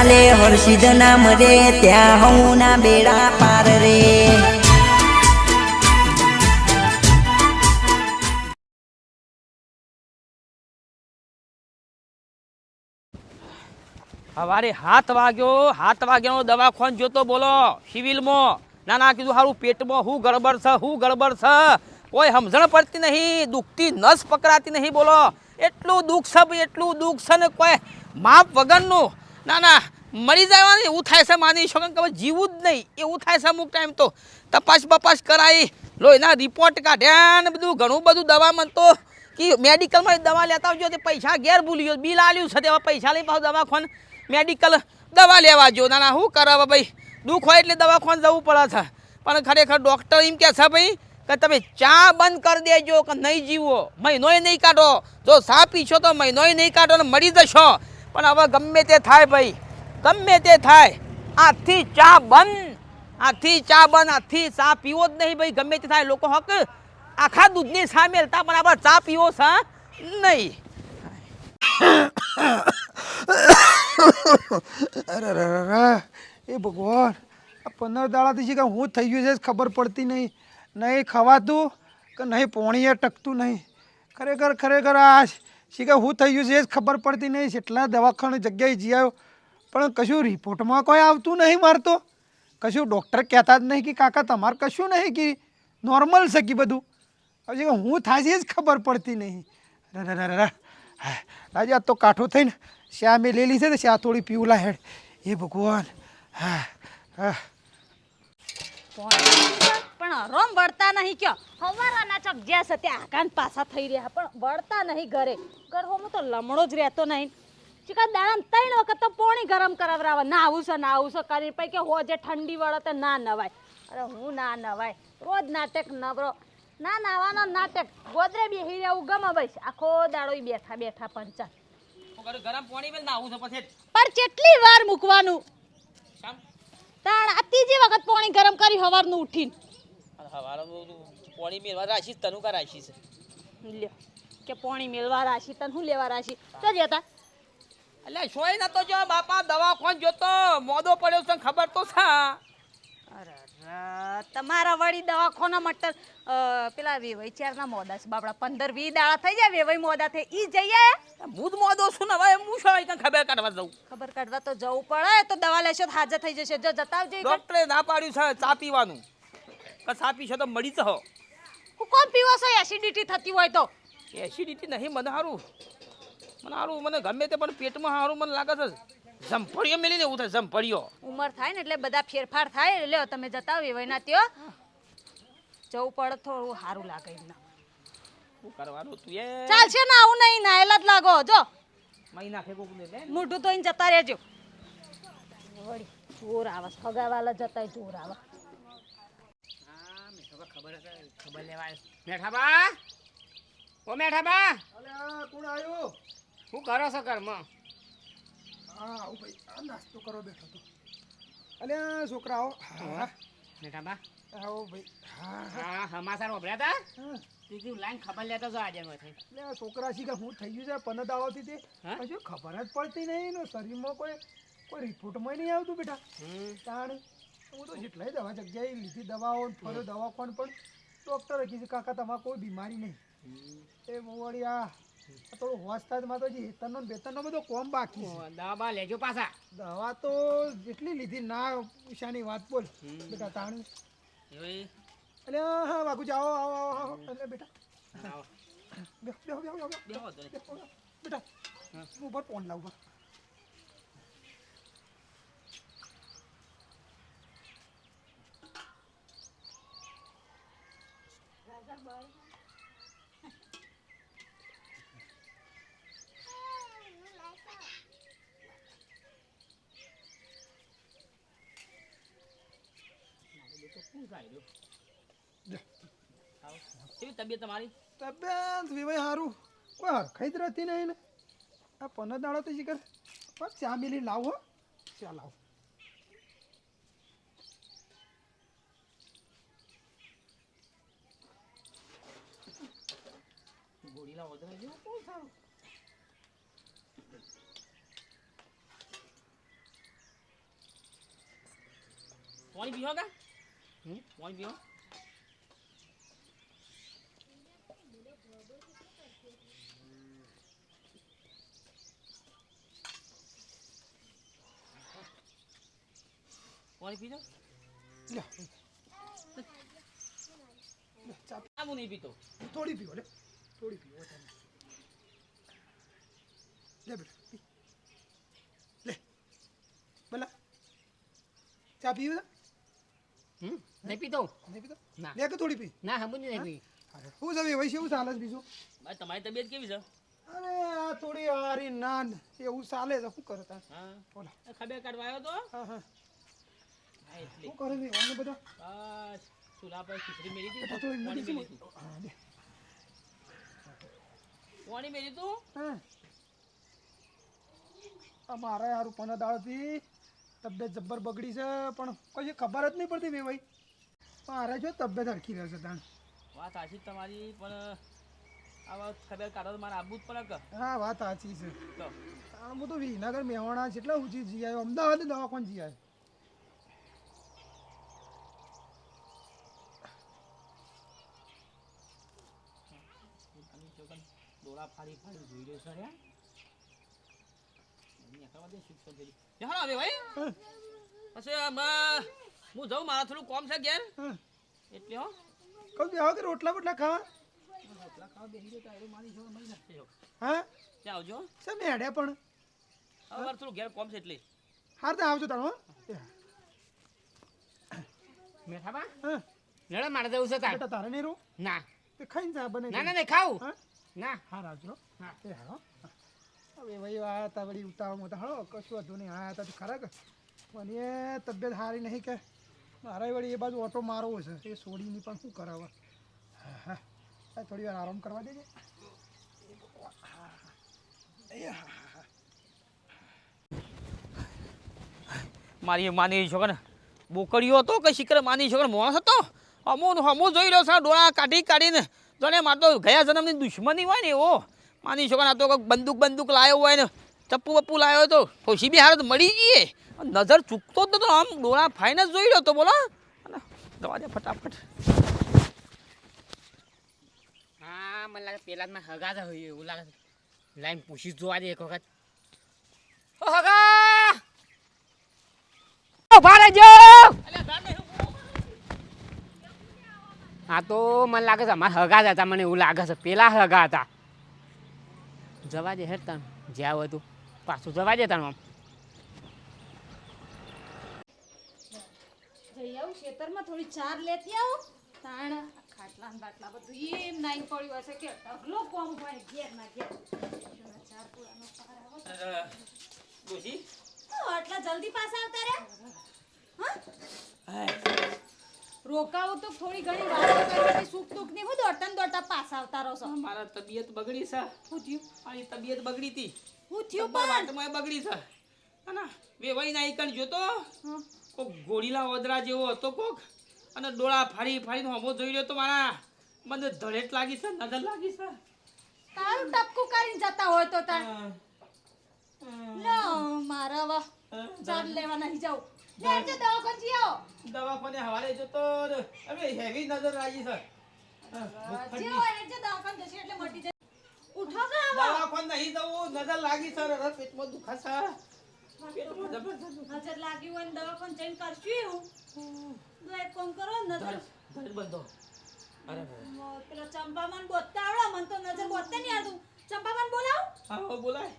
ચાલે હર્ષિદ નામ રે, ત્યાં હું ના બેડા પાર રે. સવારે હાથ વાગ્યો, હાથ વાગ્યાનો દવાખાન જોતો બોલો, સિવિલમાં. ના ના કીધું સારું પેટમાં હું ગડબડ છે, હું ગડબડ છે. કોઈ સમજણ પડતી નહીં, દુખતી નસ પકડાતી નહીં બોલો. એટલું દુઃખ છે એટલું દુઃખ છે ને કોઈ માપ વગરનું. ના ના, મરી જવાની, એવું થાય છે, માની શકો કે જીવું જ નહીં. એવું થાય છે અમુક ટાઈમ તો. તપાસ બપાસ કરાવી લોહીના રિપોર્ટ કાઢ્યા ને બધું, ઘણું બધું દવા તો કે મેડિકલમાં દવા લેતા આવજો, તે પૈસા ઘેર ભૂલી ગયો. બિલ આલ્યું છે, તેવા પૈસા લઈ પાછું દવાખાન. મેડિકલ દવા લેવા જો. ના ના, શું કરાવે ભાઈ? દુઃખ હોય એટલે દવાખાન જવું પડે છે. પણ ખરેખર ડૉક્ટર એમ કહે છે ભાઈ કે તમે ચા બંધ કરી દેજો કે નહીં જીવો. મહિનોય નહીં કાઢો. જો સા પીશો તો મહિનોય નહીં કાઢો ને મરી જશો. પણ હવે ગમે તે થાય ભાઈ, ગમે તે થાય. આથી ચા બંધ આથી ચા બંધ આથી ચા પીવો જ નહીં ભાઈ, ગમે તે થાય. લોકો હક, આખા દૂધની સામે હતા પણ આપણે ચા પીવો છે નહીં. અરે અરે એ ભગવાન, આ પંદર દાડાથી છે કે હું થઈ ગયું છે, ખબર પડતી નહીં. નહીં ખવાતું કે નહીં પોણીએ ટકતું નહીં. ખરેખર ખરેખર આ છે કે હું થઈ ગયું છે એ જ ખબર પડતી નહીં એટલા દવાખાને જગ્યાએ જઈ આવ્યો. પણ કશું રિપોર્ટમાં કોઈ આવતું નહીં મારતો કશું ડૉક્ટર કહેતા જ નહીં કે, કાકા, તમારે કશું નહીં કે, નોર્મલ છે કે બધું? હવે હું થાય છે એ જ ખબર પડતી નહીં. રાજા આ તો કાઠો થઈને શ્યા મેં લેલી છે ને શ્યા થોડી પીવલા હેડ. એ ભગવાન, હા હા. પણ રોમ વળતા નહીં કયો. હવારાના ચોક જ્યાં છે ત્યાં આકાન પાછા થઈ રહ્યા પણ વળતા નહીં ઘરે. ઘર હોમ તો લમણો જ રહેતો નહીં. ચીકા દાડમ ત્રણ વખત તો પોણી ગરમ કરાવરાવે ના આવું છે ના આવું છે કરીને પછી કે હોજે ઠંડી વળે તો ના નવાય. અરે હું ના નવાય. રોજ નાટક નવરો. ના નાવાનો નાટક. ગોદરે બેહી રહેવું ગમે બસ. આખો દાડો બેઠા બેઠા પંચાત. ગરમ પાણી મેં નાવું છે પછી પણ કેટલી વાર મૂકવાનું? તાણ આ ત્રીજી વખત પોણી ગરમ કરી હવારનું ઉઠીને. હવારે પાણી મેળવા રાખીશ તનું કા છે લ્યો કે પોણી મેળવા રાશી તન હું લેવા રાશી તો? જતા એટલે સોય નતો જો બાપા દવાખાન જોતો મોદો પડ્યો છે ખબર તો છે. અરે તમારા વળી દવાખાના મટર પેલા વેવાઈ ચારના મોદા છે બાપડા પંદર વીસ દાડા થઈ જાય વેવાઈ મોદા થઈ ઈ જઈએ હું જ મોદો છું ને હવે હું શું કઈ ખબર કાઢવા જવું ખબર કાઢવા તો જવું પડે તો દવા લેશો તો હાજર થઈ જશે. જો જતા આવજો ડોક્ટરે ના પાડ્યું છે ચા પીવાનું. કે ચા પીશો તો મળી જહો હું. કોણ પીવો છો? એસિડિટી થતી હોય તો. એસિડિટી નહીં મને સારું મને સારું મને ગમે તે પણ પેટમાં સારું મને લાગે છે ઝંપડીઓ મેલીને એવું થાય ઝંપડીઓ. ઉંમર થાય ને એટલે બધા ફેરફાર થાય. એટલે તમે જતા આવો વેવાઈના ત્યો જવું પડે થોડું સારું લાગે એમને. શું કરવાનું તું એ? ચાલશે ને આવું નહીં નાયેલા જ લાગો. જો. મહિના ફેંકો મોઢું તો જતા રહેજો. વળી જોર આવે સગાવાલા જતા જોર આવે. ખબર લેવાય. મેઠાબા? ઓ મેઠાબા! અલે કોણ આવ્યો? હું કરો છો ઘરમાં? હા ઓ ભાઈ આ નાસ્તો કરો બેઠો તો અલે છોકરાઓ હા મેઠાબા. આવો ભાઈ હા હા. સમાચાર વાપર્યા હતા? તીજી લાઈન ખબર લેતા છો આજે નો એટલે છોકરા શી કે હું થઈ ગયું છે પંદર દાડાથી તે હા? પછી ખબર જ પડતી નહીં શરીરમાં કોઈ કોઈ રિપોર્ટમાં નહીં આવતું બેટા. તાણ હું તો જેટલાય દવા જગ્યાએ લીધી દવાઓ ફરો ફર્યો દવાખાન પણ ડૉક્ટરે કીધું કાકા તમારે કોઈ બીમારી નહીં. એ બહુ આ થોડું હોશ થાય તો જે હેતરનો ને બેતરનો બધો કોમ બાકી છે. દવા લેજો પાછા. દવા તો જેટલી લીધી ના ઉષાની વાત બોલ. બેટા તાણું. એટલે હા બાકુ જાઓ આવો આવો આવો. એટલે બેટા. બેહો બેહો બેહો, બેહો. બેટા હું ઉપર ફોન લાવું બા. તબિયત તમારી? તબિયત વિવાય સારું કોઈ હરખાઈ જ નહીં ને. આ પંદર દાડો તો શીખર પણ ચા મિલી લાવો ચા લાવ. ગોળીના ઓર્ડર જેવું કોણ સારું પાણી પીવો કા? પાણી પીવો પાણી પીજો લે. લે, ચા આ નહીં પીતો. થોડી પીવો લે. થોડી પીવો તમે. લે બેટા પી. લે. બોલા ચા પીવું હમ નહીં પીતો? નહીં પીતો? ના. લે કે થોડી પી? ના હમ નહીં પી શું છે એવું ચાલે છે? બીજું. ભાઈ તમારી તબિયત કેવી છે? અરે આ થોડી હારી નાન. એવું ચાલે છે. શું કરો તા હા? બોલા. ખબર કાઢવા આવ્યો તો? હા હા. શું કરે છે? બધો? બસ. ચૂલા પર ખીચડી મેળી થોડી નદી પાણી મેલી તું? અમારે મારે હારું પંદર દાળથી તબિયત જબ્બર બગડી છે પણ કોઈ ખબર જ નહીં પડતી બે ભાઈ. મારે જો તબિયત હરખી રહેશે તાણ. વાત સાચી તમારી પણ આવા ખબર કાઢો તો મારે આવવું જ પડે હા વાત સાચી છે. તો? આ હું તો વિનગર મેવાણા જેટલા ઊંચી જી આવ્યો અમદાવાદ દવાખાન જી આવ્યો ડોળા ફાડી ફાડી જોઈ રહ્યો યાર હવે ભાઈ. પછી હું જાઉં મારા થોડું કોમ છે ઘેર. એટલે હો. કહું કે રોટલા બોટલા ખાવા? રોટલા ખાવા બેસી ગયો એ મારી જોડે મળી નાખશે હા? ત્યાં આવજો? સર મેડ્યા પણ. હવે મારે થોડું ઘેર કોમ છે એટલે. હાર તો આવજો તારો એ. હા. મારે જવું છે તાર. તારે નહીં રહું ના. તે ખાઈને બને ના ના નહીં ખાવું ના. હા આવજો હા. એ હા હવે ભાઈ આયા હતા વળી ઉતાવળમાં તો હળો કશું હતું નહીં. આયા હતા તો ખરા કે પણ એ તબિયત સારી નહીં કે. મારે વળી એ બાજુ ઓટો મારવો છે. એ સોડીની પણ શું કરાવે હા હા. થોડી વાર આરામ કરવા દેજે. મારી માની છોકરા બોકડીઓ હતો કે શીકર? માની છોકરા માણસ હતો? અમો હમો જોઈ રહ્યો છે ડોળા કાઢી કાઢીને. જોને માર તો ગયા જન્મની દુશ્મની હોય ને એવો. માની છોકરા તો બંદૂક બંદૂક લાવ્યો હોય ને ચપ્પુ બપ્પુ લાવ્યો તો ખુશી બી હારે તો મળી જઈએ નજર ચૂકતો જ નતો આમ ડોળા ફાઈને જ જોઈ લો તો બોલો. દવા દે ફટાફટ. હા મને લાગે પેલા જ મેં હગા જ હોય એવું લાગે લાઈન પૂછી જોવા દે એક વખત. ઓ હગા! ઊભા રહેજો હા તો મને લાગે છે અમારા હગા જ હતા મને એવું લાગે છે. પેલા હગા હતા. જવા દે હેર તને જ્યાં હતું. પાછું જવા દે તને આમ. જઈ આવું ખેતરમાં થોડી ચાર લેતી આવું. તાણ ખાટલા બાટલા બધું એમ નાઈ પડ્યું હશે કે ઢગલો કોમ હોય ઘેર ના ઘેર. ચાર પૂરાનો પાર આવે. ડોશી? આટલા જલ્દી પાછા આવતા રે રોકાવું તો થોડી ઘણી વાત કરવાની સુખ દુઃખની હું દોડતા ને દોડતા પાસ આવતા રહો છો. મારા તબિયત બગડી છે. હું થયું? મારી તબિયત બગડી હતી. શું થયું પણ? વાટમાં બગડી છે. ના વેવાઈ ના કણ જોતો. હં. કોક ગોળીલા ઓદરા જેવો હતો કોક. અને ડોળા ફાડી ફાડીને હમો જોઈ રહ્યો તો મારા મને ધડેટ લાગી છે નજર લાગી છે. તારું ટપકું કરીને જતા હોય તો તાર. હા. લો મારા વાહ. ચાર લેવા નહીં જાઉં. લેજો દવાખાને જઈ આવો દવાખાને હવારે જોતો ને હવે નજર લાગી છે હા, જે હોય એ જે દવાખાને જશે એટલે મટી જશે. ઉઠો કે દવાખાને નહીં જવું નજર લાગી સર. અરે પેટમાં પેટમાં જબરજસ્ત નજર લાગી હોય ને દવાખાને જઈને કરશું એવું. તો એક કોમ કરો નજર. બંધો અરે. પેલો ચંપામાન બોલતા આવડે મને તો નજર બોતે નહીં આવતું ચંપામાન બોલાવ. હા બોલાય.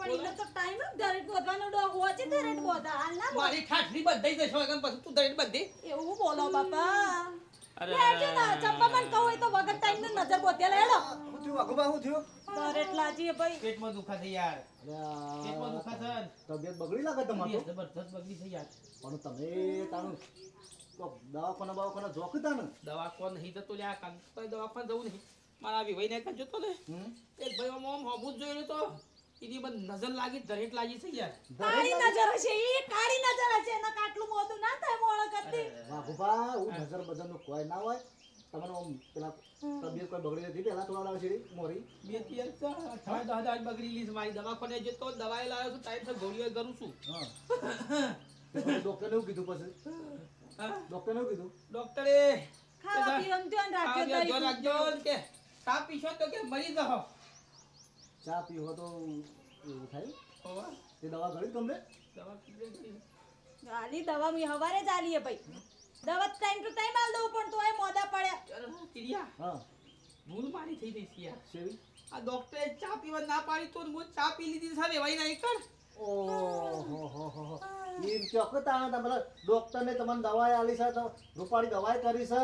પણ એને તો ટાઈમ જ દરેક બોધવાનો ડોગ હોચે દરેક બોધા હાલ ના મારી ખાટલી બંધાઈ જશે વગર પછી તું ધડેટ બંધી? એવું બોલો બાપા. અરે. લેજો ના ચંપામાન કહું હોય તો વગર ટાઈમ ને નજર બોધ્યા લેડો શું થયું? વાઘુબા શું થયું? દરેક લાજી ભાઈ. પેટમાં દુખાશે યાર. પેટમાં દુખાશે તબિયત બગડી લાગે તમારે તો બગડી છે યાર. પણ તમે તારું તો દવાખાના દવાખાના જોખતા ને? દવાખાને નહીં જતો લ્યા કાલ તો જવું નહીં. મારા વિભાઈને કાં જોતો ને? એક ભાઈ જ જોયું તો. એની બધ નજર લાગી દરેક લાગી છે યાર કાળી નજર હશે એ કાળી નજર હશે એના કાટલું મોઢું ના થાય મોળો કરતી. વાઘુબા હું નજર બજરનું કોઈ ના હોય. તમને ઓમ પેલા તબિયત કોઈ બગડી હતી પેલા થોડા લાવે છે મોરી. બે તિયર થાય દસ હજાર બગડી લીધી મારી દવાખાને તો દવાઈ લાવ્યો છું ટાઈમ ગોળીઓ કરું છું. હા. ડોક્ટરને એવું કીધું પછી? ડોક્ટર એવું કીધું? ડોક્ટરે ખાવા પીવાનું ધ્યાન રાખજો જો રાખજો કે ચા પીશો તો કે મરી જહો ચા પીવો તો એવું થાય. હોવા. તે દવા ગળી તમને? દવા આલી દવા મેં હવારે જ આલી હે ભાઈ. દવા ટાઈમ ટુ ટાઈમ આલ દઉં પણ તોય મોદા પડ્યા. ચાલો, ટીડિયા, હા. ભૂલ મારી થઈ ગઈ છે યાર. આ ડોક્ટરે ચા પીવા ના પાડી તો હું ચા પી લીધી છે એવાય નહીં કર ઓહો હો હો હો એમ ચોક્કસ તાણે તમે ડોક્ટરને તમને દવાઈ આલી છે તો રૂપાળી દવાઈ કરી છે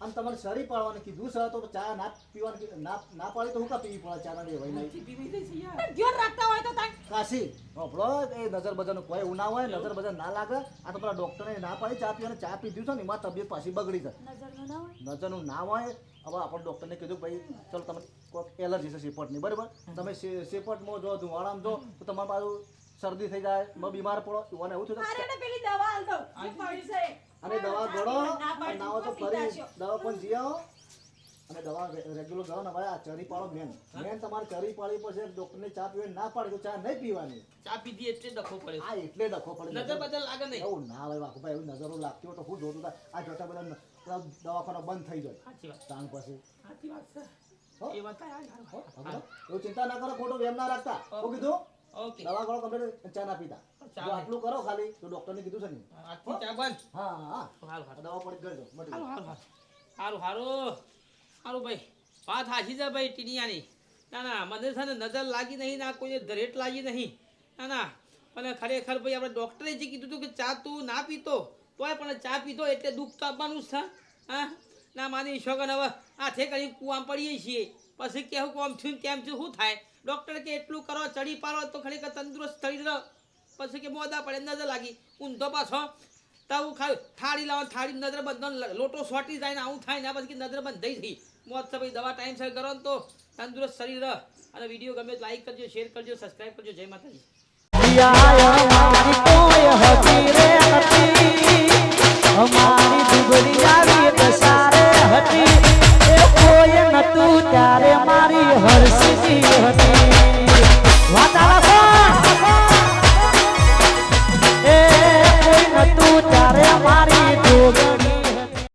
અને તમને શરી પાડવાનું કીધું છે તો ચા ના પીવાનું કીધું. ના ના પાડી તો હું કા પીવી પડે ચા ના લેવાય નહીં ધ્યાન રાખતા હોય તો કાશી હોભળો એ નજર બજારનું કોઈ એવું ના હોય નજર બજાર ના લાગે. આ તો પેલા ડોક્ટરને ના પાડી ચા પીવાની ચા પીધું છે ને એમાં તબિયત પાછી બગડી જાય નજરનું ના હોય? ના હોય હવે આપણે ડૉક્ટરને કીધું ભાઈ ચલો તમે કોઈક એલર્જી છે સેપટની બરાબર? તમે સેપટમાં જો ધુવાળામાં જો તો તમારે પાછું શરદી થઈ જાય મ બીમાર પડો એને એવું થયું અરે પેલી દવા આલ દો છે? અને દવા ગળો ના પાડી ના હોય તો ફરી દવા પણ જી અને દવા રેગ્યુલર ગળો ને ભાઈ આ ચરી પાડો મેન મેન તમારે ચરી પાડી પછી ડોક્ટરને ચા પીવે ના પાડે તો ચા નહીં પીવાની. ચા પીધી એટલે ડખો પડે. હા એટલે ડખો પડે. નજર બદલ લાગે નહીં. એવું ના હોય બાપુ ભાઈ એવું નજરો લાગતી હોય તો હું જોતું આ જોતા બધા દવાખાનો બંધ થઈ જાય. સાચી વાત. તાણ પછી. સાચી વાત છે. એ વાત? એવું ચિંતા ના કરો ખોટો વેમ ના રાખતા. હું કીધું? ઓકે. દવા ગળો કમ્પ્લીટ ચા ના પીતા જો આટલું કરો ખાલી તો ડોક્ટરને કીધું છે ને. આજથી ચા બંધ. હા હા હાલ દવા પડી ગયો મટી હાલ હાલ હારું હારું. હારું ભાઈ. વાત હાજી છે ભાઈ ટીનિયાની. ના ના મને છે ને નજર લાગી નહીં ના કોઈને ધરેટ લાગી નહીં. ના ના. અને ખરેખર ભાઈ આપણે ડૉક્ટરે જે કીધું હતું કે ચા તું ના પીતો તોય પણ ચા પીધો એટલે દુઃખ તો આપવાનું જ છે. હા? ના માની શોગન હવે આથે કરી કૂવામાં પડીએ છીએ. પછી કેવું કોમ થયું ને તેમ થયું શું થાય? ડૉક્ટર કે એટલું કરો, ચડી પાડો તો ખરેખર તંદુરસ્ત થઈ રહ્યો પછી કે મોદા પડે, નજર લાગી. ઊંધો પાછો. તાવું ખાયું. થાળી લાવો થાળી નજર બંધ. લોટો સોટી જાય ને આવું થાય ને પછી નજર બંધ થઈ ગઈ. મોત છે ભાઈ, દવા ટાઈમસર કરો ને તો તંદુરસ્ત શરીર રહ. અને વીડિયો ગમે તો લાઈક કરજો શેર કરજો સબસ્ક્રાઈબ કરજો. જય માતાજી. હતી. એ કોઈ નતું, ત્યારે મારી હરસીજી